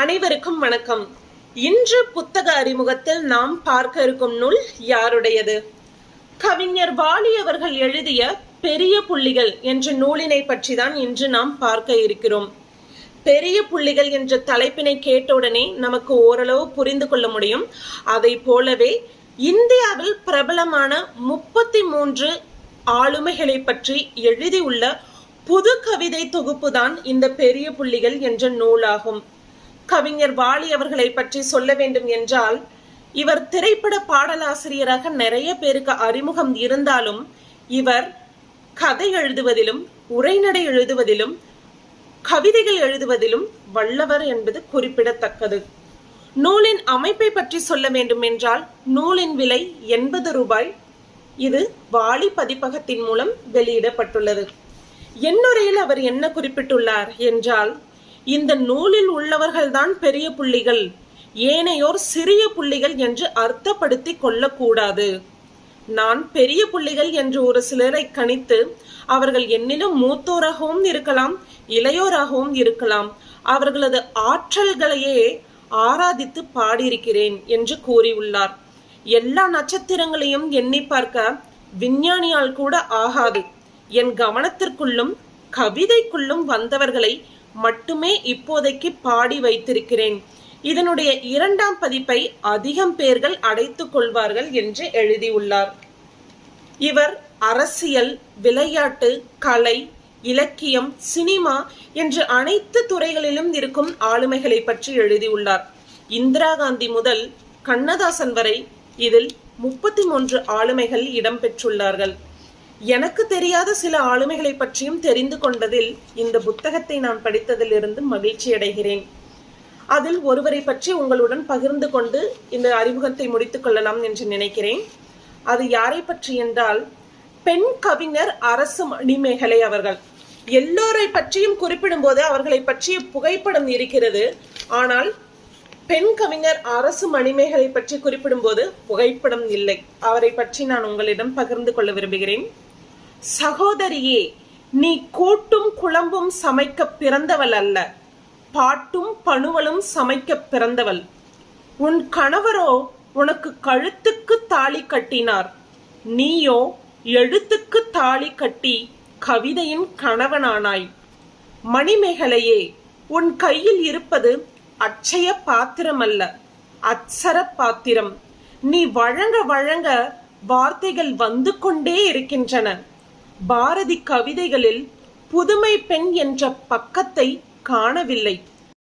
அனைவருக்கும் வணக்கம். இன்று புத்தக அறிமுகத்தில் நாம் பார்க்க இருக்கும் நூல் யாருடையது? கவிஞர் வாலி அவர்கள் எழுதிய பெரிய புள்ளிகள் என்ற நூலினை பற்றி தான் இன்று நாம் பார்க்க இருக்கிறோம். பெரிய புள்ளிகள் என்ற தலைப்பினை கேட்டவுடனே நமக்கு ஓரளவு புரிந்து கொள்ள முடியும். அதை போலவே இந்தியாவில் பிரபலமான முப்பத்தி மூன்று ஆளுமைகளை பற்றி எழுதியுள்ள புது கவிதை தொகுப்புதான் இந்த பெரிய புள்ளிகள் என்ற நூலாகும். கவிஞர் வாலி அவர்களை பற்றி சொல்ல வேண்டும் என்றால் இவர் திரைப்பட பாடலாசிரியராக நிறைய பேருக்கு அறிமுகம் இருந்தாலும் இவர் கதை எழுதுவதிலும் உரைநடை எழுதுவதிலும் கவிதைகள் எழுதுவதிலும் வல்லவர் என்பது குறிப்பிடத்தக்கது. நூலின் அமைப்பை பற்றி சொல்ல வேண்டும் என்றால் நூலின் விலை எண்பது ரூபாய். இது வாலி பதிப்பகத்தின் மூலம் வெளியிடப்பட்டுள்ளது. என்னுரையில் அவர் என்ன குறிப்பிட்டுள்ளார் என்றால் இந்த நூலில் உள்ளவர்கள்தான் பெரிய புள்ளிகள். ஏனையோர் சிறிய புள்ளிகள் என்று அர்த்தப்படுத்தி கொள்ளக்கூடாது. நான் பெரிய புள்ளிகள் என்று ஒரு சிலரை கணித்து அவர்கள் என்னிலும் மூத்தோராகவும் இருக்கலாம் இளையோராகவும் இருக்கலாம். அவர்களது ஆற்றல்களையே ஆராதித்து பாடியிருக்கிறேன் என்று கூறியுள்ளார். எல்லா நட்சத்திரங்களையும் எண்ணி பார்க்க விஞ்ஞானியால் கூட ஆகாது. என் கவனத்திற்குள்ளும் கவிதைக்குள்ளும் வந்தவர்களை மட்டுமே இப்போதைக்கு பாடி வைத்திருக்கிறேன். இதனுடைய இரண்டாம் பதிப்பை அதிகம் பேர்கள் அடைத்துக் கொள்வார்கள் என்று எழுதியுள்ளார். இவர் அரசியல் விளையாட்டு கலை இலக்கியம் சினிமா என்று அனைத்து துறைகளிலும் இருக்கும் ஆளுமைகளை பற்றி எழுதியுள்ளார். இந்திரா காந்தி முதல் கண்ணதாசன் வரை இதில் முப்பத்தி மூன்று ஆளுமைகள் இடம்பெற்றுள்ளார்கள் எனக்கு தெரியாத சில ஆளுமைகளை பற்றியும் தெரிந்து கொண்டதில் இந்த புத்தகத்தை நான் படித்ததிலிருந்து மகிழ்ச்சி அடைகிறேன். அதில் ஒருவரை பற்றி உங்களுடன் பகிர்ந்து கொண்டு இந்த அறிமுகத்தை முடித்துக் கொள்ளலாம் என்று நினைக்கிறேன். அது யாரை பற்றி என்றால் பெண் கவிஞர் அரசு மணிமேகலை அவர்கள். எல்லோரை பற்றியும் குறிப்பிடும்போது அவர்களை பற்றிய புகைப்படம் இருக்கிறது. ஆனால் பெண் கவிஞர் அரசு மணிமேகலை பற்றி குறிப்பிடும்போது புகைப்படம் இல்லை. அவரை பற்றி நான் உங்களிடம் பகிர்ந்து கொள்ள விரும்புகிறேன். சகோதரியே நீ கூட்டும் குழம்பும் சமைக்க பிறந்தவள் அல்ல. பாட்டும் பணுவலும் சமைக்க பிறந்தவள். உன் கணவரோ உனக்கு கழுத்துக்கு தாலி கட்டினார். நீயோ எழுத்துக்கு தாலி கட்டி கவிதையின் கணவனானாய். மணிமேகலையே உன் கையில் இருப்பது அச்சய பாத்திரம் அல்ல அச்சர பாத்திரம். நீ வழங்க வழங்க வார்த்தைகள் வந்து கொண்டே இருக்கின்றன. பாரதி கவிதைகளில் புதுமை பெண் என்ற பக்கத்தை காணவில்லை.